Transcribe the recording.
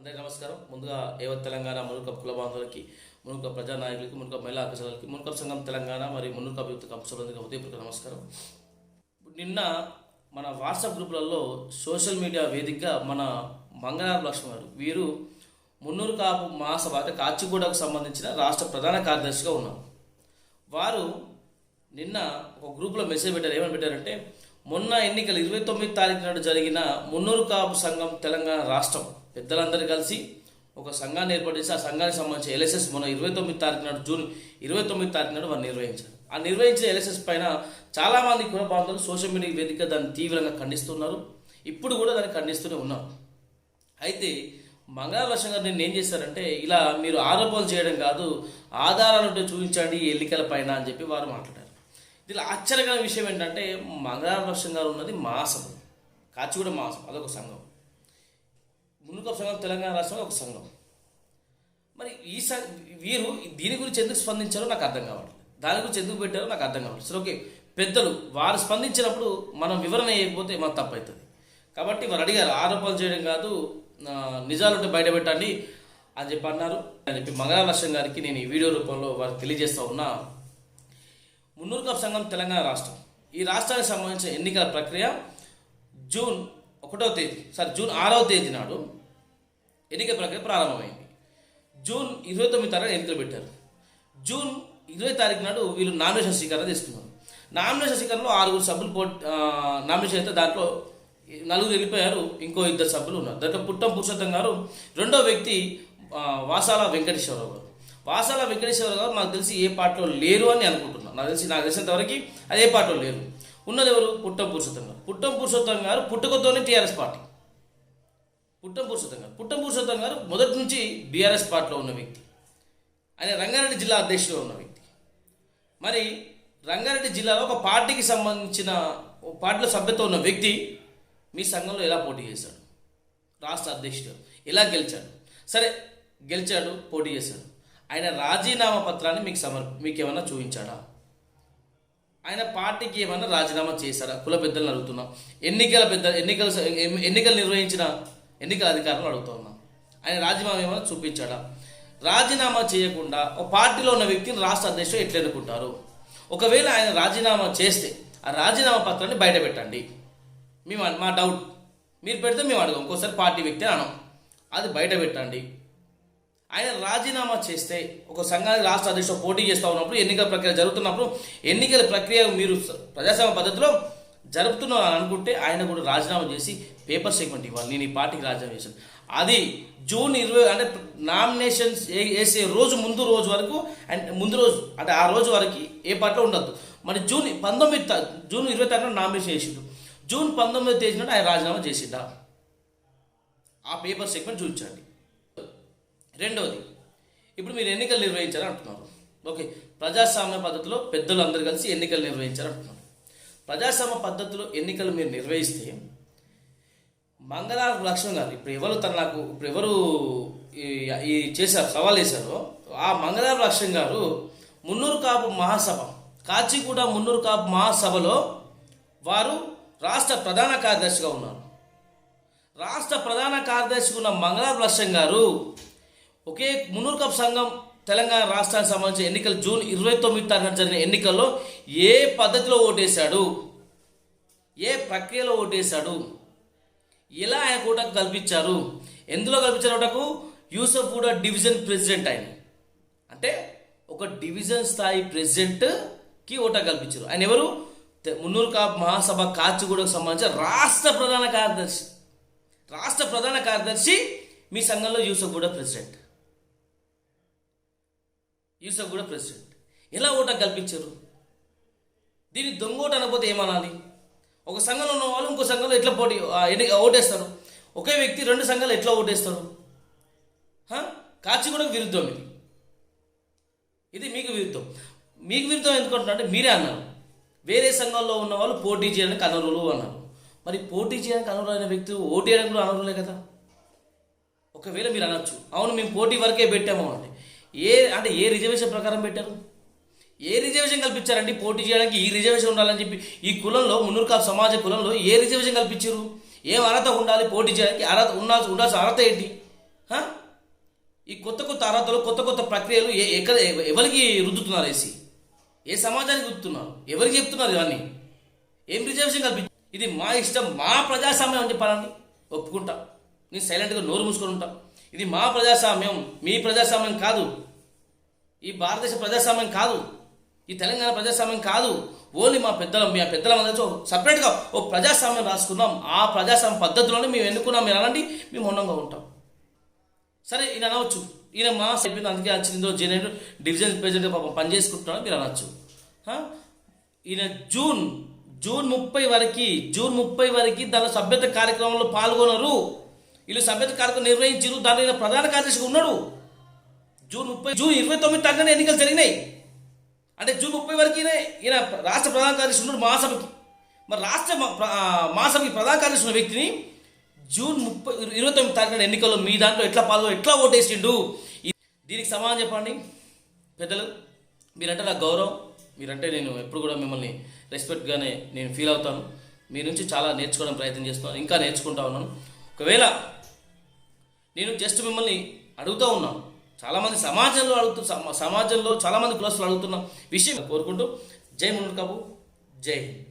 అందరికీ నమస్కారం. ముందుగా ఏవత్ తెలంగాణ మునుకప్ కుల బాంధవులకి మునుక ప్రజానాయకులకి మునుక మహిళా అకసలకి మునుక సంఘం తెలంగాణ మరియు మునుక అభివృద్ధి కప్ సిబ్బందికి ఉదయపూర్వక నమస్కారం. నిన్న మన వాట్సాప్ గ్రూపులలో సోషల్ మీడియా వేదికగా మన మంగళారం లక్ష్మణ్ గారు వీరు మున్నూరు కాపు మహాసభ కాచిగూడకు సంబంధించిన రాష్ట్ర ప్రధాన కార్యదర్శిగా ఉన్నారు. వారు నిన్న ఒక గ్రూప్లో మెసేజ్ పెట్టారు. ఏమని పెట్టారంటే మొన్న ఎన్నికలు ఇరవై తొమ్మిది తారీఖు నాడు జరిగిన మున్నూరు కాపు సంఘం తెలంగాణ రాష్ట్రం పెద్దలందరూ కలిసి ఒక సంఘాన్ని ఏర్పాటు చేసి ఆ సంఘానికి సంబంధించి ఎల్ఎస్ఎస్ మొన్న ఇరవై తొమ్మిది తారీఖు నాడు జూన్ ఇరవై తొమ్మిది తారీఖు నాడు వారు నిర్వహించారు. ఆ నిర్వహించిన ఎల్ఎస్ఎస్ పైన చాలామంది కుల ప్రాంతాలు సోషల్ మీడియా వేదిక దాన్ని తీవ్రంగా ఖండిస్తున్నారు. ఇప్పుడు కూడా దాన్ని ఖండిస్తూనే ఉన్నారు. అయితే మంగళవర్షం గారు నేను ఏం చేశారంటే ఇలా మీరు ఆరోపణలు చేయడం కాదు ఆధారాలు ఉంటే చూపించండి ఎన్నికల పైన అని చెప్పి వారు మాట్లాడారు. దీనిలో ఆశ్చర్యకరమైన విషయం ఏంటంటే మంగళవర్షం గారు ఉన్నది మాసం కాచిగూడ మాసం అదొక సంఘం. మునుకప్ సంఘం తెలంగాణ రాష్ట్రంలో ఒక సంఘం. మరి ఈ వీరు దీని గురించి ఎందుకు స్పందించారో నాకు అర్థం కావట్లేదు. దాని గురించి ఎందుకు పెట్టారో నాకు అర్థం కావట్లేదు. సరే ఓకే. పెద్దలు వారు స్పందించినప్పుడు మనం వివరణ వేయకపోతే మన తప్పు అవుతుంది కాబట్టి వారు అడిగారు ఆరోపణలు చేయడం కాదు నిజాలుంటే బయట పెట్టండి అని చెప్పి అన్నారు. అని చెప్పి మంగళాలక్ష్యం గారికి నేను ఈ వీడియో రూపంలో వారు తెలియజేస్తా ఉన్నా. మున్నూరు కప్ సంఘం తెలంగాణ రాష్ట్రం. ఈ రాష్ట్రానికి సంబంధించిన ఎన్నికల ప్రక్రియ జూన్ ఒకటో తేదీ సారీ జూన్ ఆరవ తేదీ నాడు ఎన్నిక ప్రక్రియ ప్రారంభమైంది. జూన్ ఇరవై తొమ్మిది తారీఖు ఎన్నికలు పెట్టారు. జూన్ ఇరవై తారీఖు నాడు వీళ్ళు నామినేషన్ స్వీకారం తీసుకున్నారు నామినేషన్ స్వీకారంలో ఆరుగురు సభ్యులు పో నామినేషన్ అయితే దాంట్లో నలుగురు వెళ్ళిపోయారు ఇంకో ఇద్దరు సభ్యులు ఉన్నారు. దాంట్లో పుట్టం పురుషోత్తం గారు రెండో వ్యక్తి వాసాల వెంకటేశ్వరరావు గారు. వాసాల వెంకటేశ్వరరావు గారు నాకు తెలిసి ఏ పార్టీలో లేరు అని అనుకుంటున్నాను. నాకు తెలిసి నాకు తెలిసినంత వరకు అది ఏ పార్టీలో లేరు. ఉన్నది ఎవరు? పుట్టం పురుషోత్తం గారు. పుట్టం పురుషోత్తం గారు పుట్టుకతోనే టీఆర్ఎస్ పార్టీ. పుట్టం పురుషోత్తం గారు. పుట్టం పురుషోత్తం గారు మొదటి నుంచి బీఆర్ఎస్ పార్టీలో ఉన్న వ్యక్తి. ఆయన రంగారెడ్డి జిల్లా అధ్యక్షుడు ఉన్న వ్యక్తి. మరి రంగారెడ్డి జిల్లాలో ఒక పార్టీకి సంబంధించిన పార్టీలో సభ్యత ఉన్న వ్యక్తి మీ సంఘంలో ఎలా పోటీ చేశాడు? రాష్ట్ర అధ్యక్షుడు ఎలా గెలిచాడు? సరే గెలిచాడు పోటీ చేశాడు. ఆయన రాజీనామా పత్రాన్ని మీకు సమర్ మీకు ఏమైనా చూపించాడా? ఆయన పార్టీకి ఏమైనా రాజీనామా చేశారా? కుల పెద్దలను అడుగుతున్నాం. ఎన్నికల పెద్ద ఎన్నికలు ఎన్నికలు నిర్వహించిన ఎన్నికల అధికారులను అడుగుతా ఉన్నాం. ఆయన రాజీనామా ఏమైనా చూపించాడా? రాజీనామా చేయకుండా ఒక పార్టీలో ఉన్న వ్యక్తిని రాష్ట్ర అధ్యక్షుడు ఎట్లా ఒకవేళ ఆయన రాజీనామా చేస్తే ఆ రాజీనామా పత్రాన్ని బయట పెట్టండి. మేము మా డౌట్. మీరు పెడితే మేము అడగం. ఇంకోసారి పార్టీ వ్యక్తి అనం. అది బయట పెట్టండి. ఆయన రాజీనామా చేస్తే ఒక సంఘానికి రాష్ట్ర అధ్యక్షుడు పోటీ చేస్తూ ఉన్నప్పుడు ఎన్నికల ప్రక్రియ జరుగుతున్నప్పుడు ఎన్నికల ప్రక్రియ మీరు ప్రజాసేవ ప్రజాస్వామ్య పద్ధతిలో జరుపుతున్నారు అనుకుంటే ఆయన కూడా రాజీనామా చేసి పేపర్ స్టేట్మెంట్ ఇవ్వాలి. నేను ఈ పార్టీకి రాజీనామా చేశాను. అది జూన్ ఇరవై అంటే నామినేషన్స్ వేసే రోజు ముందు రోజు వరకు అండ్ ముందు రోజు అంటే ఆ రోజు వరకు ఏ పార్టీలో ఉండద్దు. మరి జూన్ పంతొమ్మిది జూన్ ఇరవై తారీఖున నామినేషన్ చేసిండు జూన్ పంతొమ్మిది తేదీన ఆయన రాజీనామా చేసిండా? ఆ పేపర్ స్టేట్మెంట్ చూపించండి. రెండవది ఇప్పుడు మీరు ఎన్నికలు నిర్వహించారు అంటున్నారు. ఓకే ప్రజాస్వామ్య పద్ధతిలో పెద్దలు అందరు కలిసి ఎన్నికలు నిర్వహించారు అంటున్నారు. ప్రజాస్వామ్య పద్ధతిలో ఎన్నికలు మీరు నిర్వహిస్తే మంగళారు లక్ష్మణ్ గారు ఇప్పుడు ఎవరు తన నాకు ఇప్పుడు ఎవరు ఈ- చేశారు సవాల్ వేశారో ఆ మంగళవారం లక్ష్మణ్ గారు మున్నూరు కాపు మహాసభ కాచిగూడ మున్నూరు కాపు మహాసభలో వారు రాష్ట్ర ప్రధాన కార్యదర్శిగా ఉన్నారు. రాష్ట్ర ప్రధాన కార్యదర్శి ఉన్న మంగళారు లక్ష్మణ్ గారు ఒకే మునూర్కప్ సంఘం తెలంగాణ రాష్ట్రానికి సంబంధించిన ఎన్నికలు జూన్ ఇరవై తొమ్మిది తారీఖున జరిగిన ఎన్నికల్లో ఏ పద్ధతిలో ఓటేశాడు? ఏ ప్రక్రియలో ఓటేశాడు? ఎలా ఆయన కూటకు కల్పించారు? ఎందులో కల్పించారు ఓటకు? యూసఫ్ కూడా డివిజన్ ప్రెసిడెంట్ ఆయన. అంటే ఒక డివిజన్ స్థాయి ప్రెసిడెంట్కి ఓట కల్పించారు. ఆయన ఎవరు? తె- మున్నూరు కా మహాసభ కాచిగూడకు సంబంధించిన రాష్ట్ర ప్రధాన కార్యదర్శి. రాష్ట్ర ప్రధాన కార్యదర్శి మీ సంఘంలో యూసఫ్ కూడా ప్రెసిడెంట్. యూసఫ్ కూడా ప్రెసిడెంట్. ఎలా ఓట కల్పించారు దీన్ని దొంగోట అనకపోతే ఏమనాలి? ఒక సంఘంలో ఉన్న వాళ్ళు ఇంకో సంఘంలో ఎట్లా పోటీ ఎన్ని ఓటేస్తారు? ఒకే వ్యక్తి రెండు సంఘాలు ఎట్లా ఓటేస్తారు? కాచిగూడకు విరుద్ధం ఇది. ఇది మీకు విరుద్ధం. మీకు విరుద్ధం ఎందుకంటున్నా అంటే మీరే అన్నారు. వేరే సంఘంలో ఉన్న వాళ్ళు పోటీ చేయడానికి అనర్హులు అన్నారు. మరి పోటీ చేయడానికి అనర్హులైన వ్యక్తి ఓటు చేయడానికి కూడా అనర్హులే కదా? ఒకవేళ మీరు అనొచ్చు. అవును మేము పోటీ వరకే పెట్టాము అంటే. ఏ అంటే ఏ రిజర్వేషన్ ప్రకారం పెట్టారు? ఏ రిజర్వేషన్ కల్పించారండి? పోటీ చేయడానికి ఈ రిజర్వేషన్ ఉండాలని చెప్పి ఈ కులంలో మున్నూరు సమాజ కులంలో ఏ రిజర్వేషన్ కల్పించారు? ఏం అర్హత ఉండాలి పోటీ చేయడానికి? అర్హత ఉండాల్సి ఉండాల్సిన అర్హత ఏంటి? ఈ కొత్త కొత్త అర్హతలు కొత్త కొత్త ప్రక్రియలు ఏ ఎక్కడ ఎవరికి రుద్దుతున్నారు వేసి ఏ సమాజానికి రుద్దుతున్నారు? ఎవరికి చెప్తున్నారు ఇవన్నీ? ఏం రిజర్వేషన్ కల్పించారు ఇది మా ఇష్టం మా ప్రజాస్వామ్యం అని చెప్పాలండి. ఒప్పుకుంటా. నేను సైలెంట్గా నోరు మూసుకొని ఉంటా. ఇది మా ప్రజాస్వామ్యం మీ ప్రజాస్వామ్యం కాదు. ఈ భారతదేశ ప్రజాస్వామ్యం కాదు. ఈ తెలంగాణ ప్రజాస్వామ్యం కాదు. ఓన్లీ మా పెద్దల మీ పెద్దల అందరూ సపరేట్గా ఓ ప్రజాస్వామ్యం రాసుకున్నాం. ఆ ప్రజాస్వామ్య పద్ధతిలోనే మేము ఎన్నుకున్నాం మీరు అనండి మేము మౌనంగా ఉంటాం. సరే ఈయన అనవచ్చు. ఈయన మా చెప్పింది అందుకే వచ్చిందో జేనేట్ డివిజన్ ప్రెసిడెంట్ పాపం పని చేసుకుంటున్నాడు మీరు అనొచ్చు. ఈయన జూన్ జూన్ ముప్పై వరకు జూన్ ముప్పై వరకు దాని సభ్యత కార్యక్రమంలో పాల్గొనరు. వీళ్ళు సభ్యత కార్యక్రమం నిర్వహించారు దానిలో ప్రధాన కార్యదర్శిగా ఉన్నాడు. జూన్ ముప్పై జూన్ ఇరవై తొమ్మిది తగ్గనే ఎన్నికలు జరిగినాయి. అంటే జూన్ ముప్పై వరకు ఈయన రాష్ట్ర ప్రధాన కార్యదర్శి ఉన్నాడు మహాసభకి. మరి రాష్ట్ర మహాసభకి ప్రధాన కార్యదర్శి ఉన్న వ్యక్తిని జూన్ ముప్పై ఇరవై తొమ్మిది తారీఖున ఎన్నికల్లో మీ దాంట్లో ఎట్లా పాల్గొని ఎట్లా ఓటేసిండు? దీనికి సమాధానం చెప్పండి. పెద్దలు మీరంటే నా గౌరవం. మీరంటే నేను ఎప్పుడు కూడా మిమ్మల్ని రెస్పెక్ట్గానే నేను ఫీల్ అవుతాను. మీ నుంచి చాలా నేర్చుకోవడం ప్రయత్నం చేస్తున్నాను. ఇంకా నేర్చుకుంటా ఉన్నాను. ఒకవేళ నేను జస్ట్ మిమ్మల్ని అడుగుతూ ఉన్నాను. చాలామంది సమాజంలో అడుగుతూ సమాజంలో చాలామంది కులస్తులు అడుగుతున్న విషయం కోరుకుంటూ జై మునుడు కబు జై హింద్.